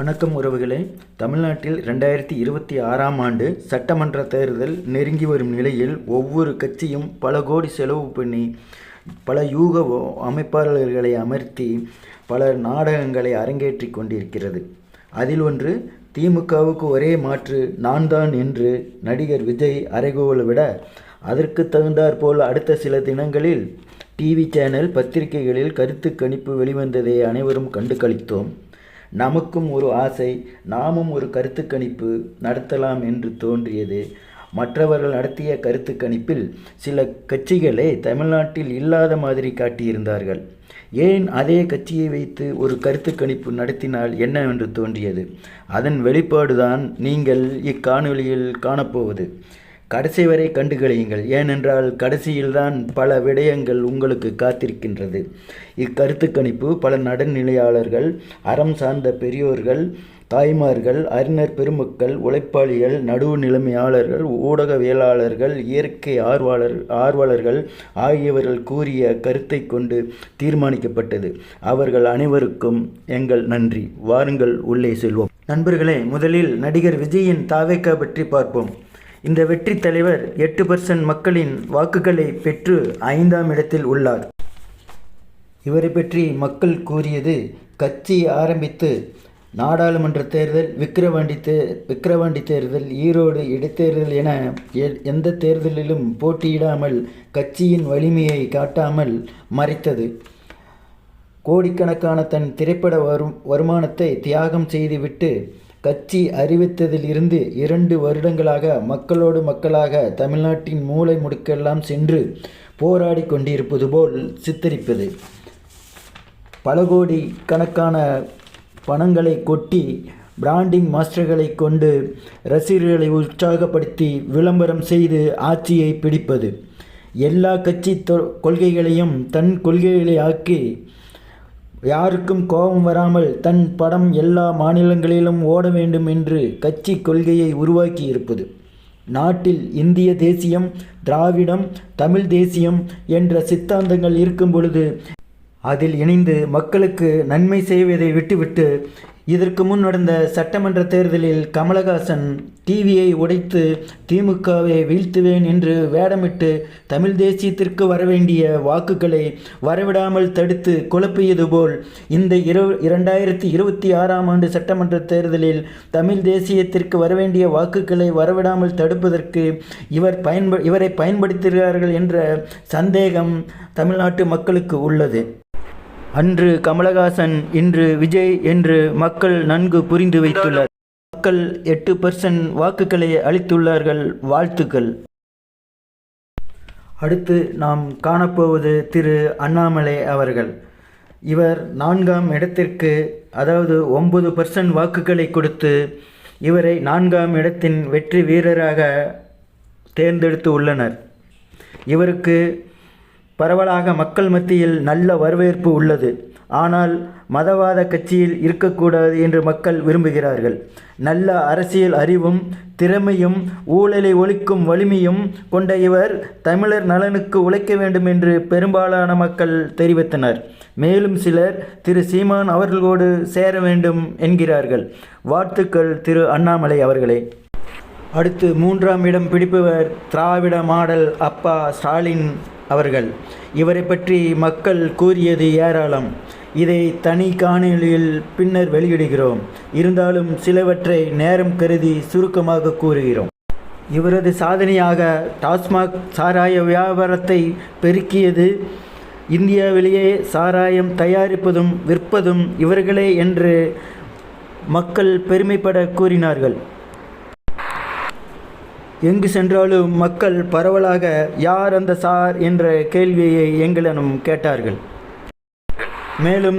வணக்கம் உறவுகளே. தமிழ்நாட்டில் ரெண்டாயிரத்தி இருபத்தி ஆறாம் ஆண்டு சட்டமன்ற தேர்தல் நெருங்கி வரும் நிலையில் ஒவ்வொரு கட்சியும் பல கோடி செலவு பண்ணி பல யூக அமைப்பாளர்களை அமர்த்தி பல நாடகங்களை அரங்கேற்றி கொண்டிருக்கிறது. அதில் ஒன்று திமுகவுக்கு ஒரே மாற்று நான் தான் என்று நடிகர் விஜய் அறைகோவலை விட அதற்கு தகுந்தாற்போல் அடுத்த சில தினங்களில் டிவி சேனல் பத்திரிகைகளில் கருத்து கணிப்பு வெளிவந்ததை அனைவரும் கண்டு களித்தோம். நமக்கும் ஒரு ஆசை நாமும் ஒரு கருத்து கணிப்பு நடத்தலாம் என்று தோன்றியது. மற்றவர்கள் நடத்திய கருத்து கணிப்பில் சில கட்சிகளே தமிழ்நாட்டில் இல்லாத மாதிரி காட்டியிருந்தார்கள். ஏன் அதே கட்சியை வைத்து ஒரு கருத்து கணிப்பு நடத்தினால் என்னவென்று தோன்றியது? அதன் வெளிப்பாடுதான் நீங்கள் இக்காணொளியில் காணப்போவது. கடைசி வரை கண்டுகளியுங்கள் ஏனென்றால் கடைசியில்தான் பல விடயங்கள் உங்களுக்கு காத்திருக்கின்றது. இக்கருத்து கணிப்பு பல நடுநிலையாளர்கள் அறம் சார்ந்த பெரியோர்கள் தாய்மார்கள் அறிஞர் பெருமக்கள் உழைப்பாளிகள் நடுவு நிலைமையாளர்கள் ஊடகவியலாளர்கள் இயற்கை ஆர்வலர் ஆர்வலர்கள் ஆகியவர்கள் கூறிய கருத்தை கொண்டு தீர்மானிக்கப்பட்டது. அவர்கள் அனைவருக்கும் எங்கள் நன்றி. வாருங்கள் உள்ளே செல்வோம். நண்பர்களே முதலில் நடிகர் விஜயின் தாவேக்கா பற்றி பார்ப்போம். இந்த வெற்றி தலைவர் எட்டு பர்சன்ட் மக்களின் வாக்குகளை பெற்று ஐந்தாம் இடத்தில் உள்ளார். இவரை பற்றி மக்கள் கூறியது கட்சி ஆரம்பித்து நாடாளுமன்ற தேர்தல் விக்கிரவாண்டி தே விக்கிரவாண்டி தேர்தல் ஈரோடு இடைத்தேர்தல் என எந்த தேர்தலிலும் போட்டியிடாமல் கட்சியின் வலிமையை காட்டாமல் மறைத்தது. கோடிக்கணக்கான தன் திரைப்பட வரும் வருமானத்தை தியாகம் செய்துவிட்டு கட்சி அறிவித்ததிலிருந்து இரண்டு வருடங்களாக மக்களோடு மக்களாக தமிழ்நாட்டின் மூளை முடுக்கெல்லாம் சென்று போராடி கொண்டிருப்பது போல் சித்தரிப்பது. பல கோடி கணக்கான பணங்களை கொட்டி பிராண்டிங் மாஸ்டர்களை கொண்டு ரசிகர்களை உற்சாகப்படுத்தி விளம்பரம் செய்து ஆட்சியை பிடிப்பது. எல்லா கட்சி தொ- கொள்கைகளையும் தன் கொள்கைகளை ஆக்கி யாருக்கும் கோபம் வராமல் தன் படம் எல்லா மாநிலங்களிலும் ஓட வேண்டும் என்று கட்சி கொள்கையை உருவாக்கி இருப்பது நாட்டில் இந்திய தேசியம் திராவிடம் தமிழ் தேசியம் என்ற சித்தாந்தங்கள் இருக்கும் பொழுது அதில் இணைந்து மக்களுக்கு நன்மை செய்வதை விட்டுவிட்டு இதற்கு முன் நடந்த சட்டமன்ற தேர்தலில் கமலஹாசன் டிவியை உடைத்து திமுகவை வீழ்த்துவேன் என்று வேடமிட்டு தமிழ் தேசியத்திற்கு வரவேண்டிய வாக்குகளை வரவிடாமல் தடுத்து குழப்பியது போல் இந்த இரு இரண்டாயிரத்தி இருபத்தி ஆறாம் ஆண்டு சட்டமன்ற தேர்தலில் தமிழ் தேசியத்திற்கு வரவேண்டிய வாக்குகளை வரவிடாமல் தடுப்பதற்கு இவர் பயன்ப இவரை பயன்படுத்துகிறார்கள் என்ற சந்தேகம் தமிழ்நாட்டு மக்களுக்கு உள்ளது. அன்று கமலஹாசன் இன்று விஜய் என்று மக்கள் நன்கு புரிந்து வைத்துள்ளார் மக்கள் எட்டு பர்சன்ட் வாக்குகளை அளித்துள்ளார்கள். வாழ்த்துக்கள். அடுத்து நாம் காணப்போவது திரு அண்ணாமலை அவர்கள். இவர் நான்காம் இடத்திற்கு அதாவது ஒன்பது பர்சன்ட் வாக்குகளை கொடுத்து இவரை நான்காம் இடத்தின் வெற்றி வீரராக தேர்ந்தெடுத்து உள்ளனர். இவருக்கு பரவலாக மக்கள் மத்தியில் நல்ல வரவேற்பு உள்ளது. ஆனால் மதவாத கட்சியில் இருக்கக்கூடாது என்று மக்கள் விரும்புகிறார்கள். நல்ல அரசியல் அறிவும் திறமையும் ஊழலை ஒழிக்கும் வலிமையும் கொண்ட இவர் தமிழர் நலனுக்கு உழைக்க வேண்டும் என்று பெரும்பாலான மக்கள் தெரிவித்தனர். மேலும் சிலர் திரு. சீமான் அவர்களோடு சேர வேண்டும் என்கிறார்கள். வாழ்த்துக்கள் திரு. அண்ணாமலை அவர்களே. அடுத்து மூன்றாம் இடம் பிடிப்பவர் திராவிட மாடல் அப்பா ஸ்டாலின். அவர்கள். இவரை பற்றி மக்கள் கூறியது ஏராளம். இதை தனி காணொலியில் பின்னர் வெளியிடுகிறோம். இருந்தாலும் சிலவற்றை நேரம் கருதி சுருக்கமாக கூறுகிறோம். இவரது சாதனையாக டாஸ்மாக் சாராய வியாபாரத்தை பெருக்கியது இந்தியாவிலேயே சாராயம் தயாரிப்பதும் விற்பதும் இவர்களே என்று மக்கள் பெருமைப்பட கூறினார்கள். எங்கு சென்றாலும் மக்கள் பரவலாக யார் அந்த சார்? என்ற கேள்வியை எங்களிடம் கேட்டார்கள். மேலும்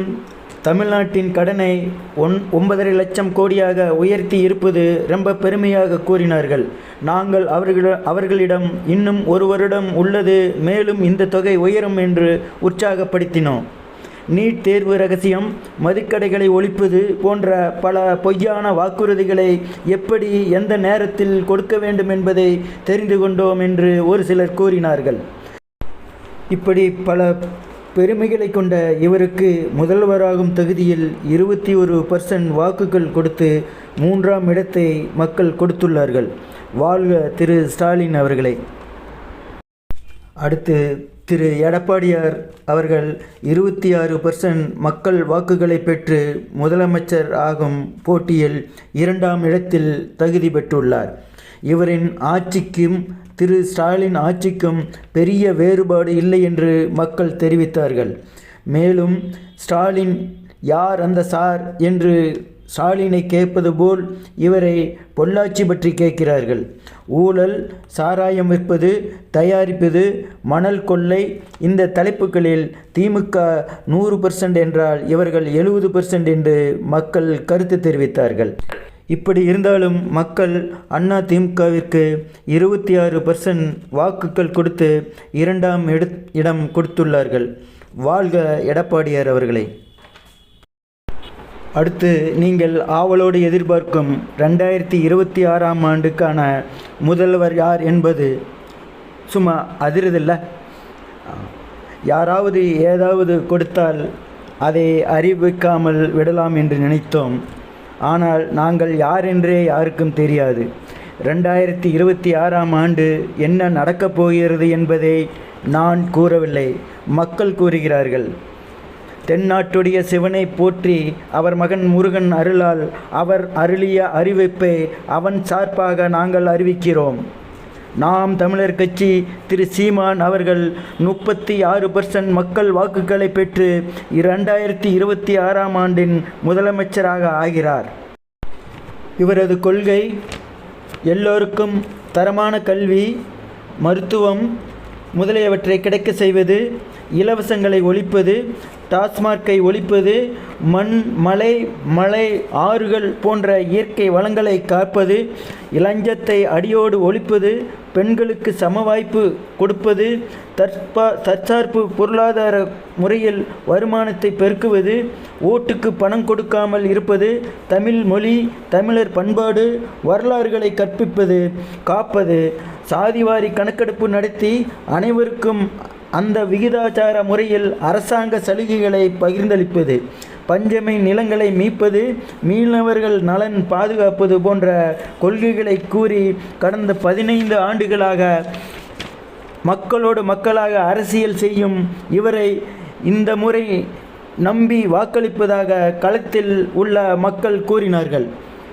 தமிழ்நாட்டின் கடனை ஒன் ஒன்பதரை லட்சம் கோடியாக உயர்த்தி இருப்பது ரொம்ப பெருமையாக கூறினார்கள். நாங்கள் அவர்கள அவர்களிடம் இன்னும் ஒரு வருடம் உள்ளது மேலும் இந்த தொகை உயரும் என்று உற்சாகப்படுத்தினோம். நீட் தேர்வு ரகசியம் மதுக்கடைகளை ஒழிப்பது போன்ற பல பொய்யான வாக்குறுதிகளை எப்படி எந்த நேரத்தில் கொடுக்க வேண்டும் என்பதை தெரிந்து கொண்டோம் என்று ஒரு சிலர் கூறினார்கள். இப்படி பல பெருமைகளை கொண்ட இவருக்கு முதல்வராகும் தகுதியில் இருபத்தி ஒரு பர்சன்ட் வாக்குகள் கொடுத்து மூன்றாம் இடத்தை மக்கள் கொடுத்துள்ளார்கள். வாழ்க திரு ஸ்டாலின் அவர்களை. அடுத்து திரு எடப்பாடியார் அவர்கள் இருபத்தி ஆறு பர்சன்ட் மக்கள் வாக்குகளை பெற்று முதலமைச்சர் ஆகும் போட்டியில் இரண்டாம் இடத்தில் தகுதி பெற்றுள்ளார். இவரின் ஆட்சிக்கும் திரு ஸ்டாலின் ஆட்சிக்கும் பெரிய வேறுபாடு இல்லை என்று மக்கள் தெரிவித்தார்கள். மேலும் ஸ்டாலின் யார் அந்த சார் என்று ஸ்டாலினை கேட்பது போல் இவரை பொள்ளாச்சி பற்றி கேட்கிறார்கள். ஊழல் சாராயம் விற்பது தயாரிப்பது மணல் கொள்ளை இந்த தலைப்புகளில் திமுக நூறு பர்சன்ட் என்றால் இவர்கள் எழுபது பர்சன்ட் என்று மக்கள் கருத்து தெரிவித்தார்கள். இப்படி இருந்தாலும் மக்கள் அண்ணா திமுகவிற்கு இருபத்தி ஆறு பர்சன்ட் வாக்குகள் கொடுத்து இரண்டாம் இடம் கொடுத்துள்ளார்கள். வாழ்க எடப்பாடியார் அவர்களை. அடுத்து நீங்கள் ஆவலோடு எதிர்பார்க்கும் ரெண்டாயிரத்தி இருபத்தி ஆறாம் ஆண்டுக்கான முதல்வர் யார் என்பது சும்மா அதிருதில்ல. யாராவது ஏதாவது கொடுத்தால் அதை அறிவிக்காமல் விடலாம் என்று நினைத்தோம். ஆனால் நாங்கள் யார் என்றே யாருக்கும் தெரியாது. ரெண்டாயிரத்தி இருபத்தி ஆறாம் ஆண்டு என்ன நடக்கப் போகிறது என்பதை நான் கூறவில்லை. மக்கள் கூறுகிறார்கள். தென்னாட்டுடைய சிவனை போற்றி அவர் மகன் முருகன் அருளால் அவர் அருளிய அறிவிப்பை அவன் சார்பாக நாங்கள் அறிவிக்கிறோம். நாம் தமிழர் கட்சி திரு சீமான் அவர்கள் முப்பத்தி ஆறு பர்சன்ட் மக்கள் வாக்குகளை பெற்று இரண்டாயிரத்தி இருபத்தி ஆறாம் ஆண்டின் முதலமைச்சராக ஆகிறார். இவரது கொள்கை எல்லோருக்கும் தரமான கல்வி மருத்துவம் முதலியவற்றை கிடைக்க செய்வது இலவசங்களை ஒழிப்பது டாஸ்மார்க்கை ஒழிப்பது மண் மலை மலை ஆறுகள் போன்ற இயற்கை வளங்களை காப்பது இளஞ்சத்தை அடியோடு ஒழிப்பது பெண்களுக்கு சம வாய்ப்பு கொடுப்பது தற்பா தற்சார்பு பொருளாதார முறையில் வருமானத்தை பெருக்குவது ஓட்டுக்கு பணம் கொடுக்காமல் இருப்பது தமிழ் மொழி தமிழர் பண்பாடு வரலாறுகளை கற்பிப்பது காப்பது சாதிவாரி கணக்கெடுப்பு நடத்தி அனைவருக்கும் அந்த விகிதாச்சார முறையில் அரசாங்க சலுகைகளை பகிர்ந்தளிப்பது பஞ்சமை நிலங்களை மீட்பது மீனவர்கள் நலன் பாதுகாப்பது போன்ற கொள்கைகளை கூறி கடந்த பதினைந்து ஆண்டுகளாக மக்களோடு மக்களாக அரசியல் செய்யும் இவரை இந்த முறை நம்பி வாக்களிப்பதாக களத்தில் உள்ள மக்கள் கூறினார்கள்.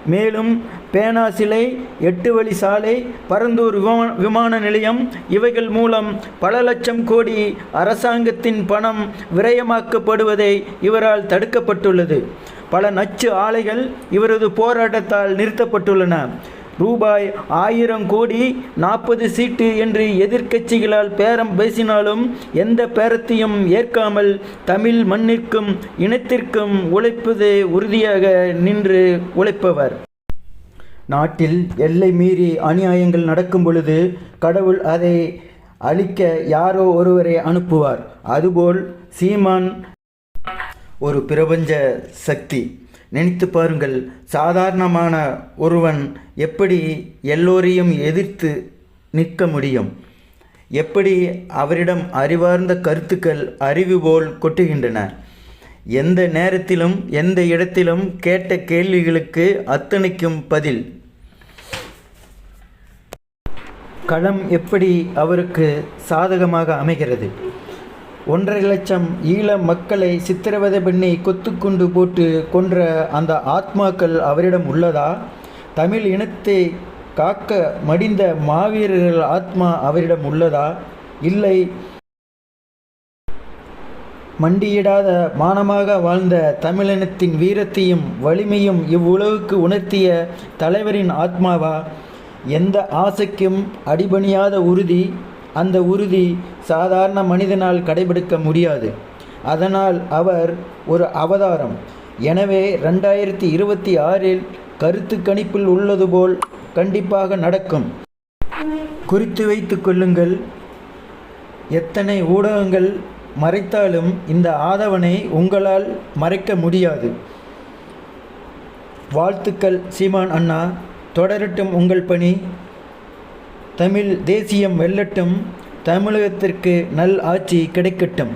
மேலும் பேனா சிலை எட்டு வழி சாலை பரந்தூர் விமான விமான நிலையம் இவைகள் மூலம் பல லட்சம் கோடி அரசாங்கத்தின் பணம் விரயமாக்கப்படுவதை இவரால் தடுக்கப்பட்டுள்ளது. பல நச்சு ஆலைகள் இவரது போராட்டத்தால் நிறுத்தப்பட்டுள்ளன. ரூபாய் ஆயிரம் கோடி நாற்பது சீட்டு என்று எதிர்க்கட்சிகளால் பேரம் பேசினாலும் எந்த பேரத்தையும் ஏற்காமல் தமிழ் மண்ணிற்கும் இனத்திற்கும் உழைப்பது உறுதியாக நின்று உழைப்பவர். நாட்டில் எல்லை மீறி அநியாயங்கள் நடக்கும் பொழுது கடவுள் அதை அழிக்க யாரோ ஒருவரை அனுப்புவார். அதுபோல் சீமான் ஒரு பிரபஞ்ச சக்தி. நினைத்து பாருங்கள். சாதாரணமான ஒருவன் எப்படி எல்லோரையும் எதிர்த்து நிற்க முடியும்? எப்படி அவரிடம் அறிவார்ந்த கருத்துக்கள் அறிவு போல் கொட்டுகின்றன? எந்த நேரத்திலும் எந்த இடத்திலும் கேட்ட கேள்விகளுக்கு அத்தனைக்கும் பதில். களம் எப்படி அவருக்கு சாதகமாக அமைகிறது? ஒன்றரை லட்சம் ஈழ மக்களை சித்திரவதை பண்ணி கொத்துக்குண்டு போட்டு கொன்ற அந்த ஆத்மாக்கள் அவரிடம் உள்ளதா? தமிழ் இனத்தை காக்க மடிந்த மாவீரர்கள் ஆத்மா அவரிடம் உள்ளதா? இல்லை. மண்டியிடாத மானமாக வாழ்ந்த தமிழினத்தின் வீரத்தையும் வலிமையும் இவ்வுலகுக்கு உணர்த்திய தலைவரின் ஆத்மாவா? எந்த ஆசைக்கும் அடிபணியாத உறுதி அந்த உறுதி சாதாரண மனிதனால் கடைபிடிக்க முடியாது. அதனால் அவர் ஒரு அவதாரம். எனவே ரெண்டாயிரத்தி இருபத்தி ஆறில் கருத்து கணிப்பில் உள்ளது போல் கண்டிப்பாக நடக்கும். குறித்து வைத்து கொள்ளுங்கள். எத்தனை ஊடகங்கள் மறைத்தாலும் இந்த ஆதவனை உங்களால் மறைக்க முடியாது. வாழ்த்துக்கள் சீமான் அண்ணா. தொடரட்டும் உங்கள் பணி. தமிழ் தேசியம் வெல்லட்டும் தமிழகத்திற்கு நல் ஆட்சி கிடைக்கட்டும்.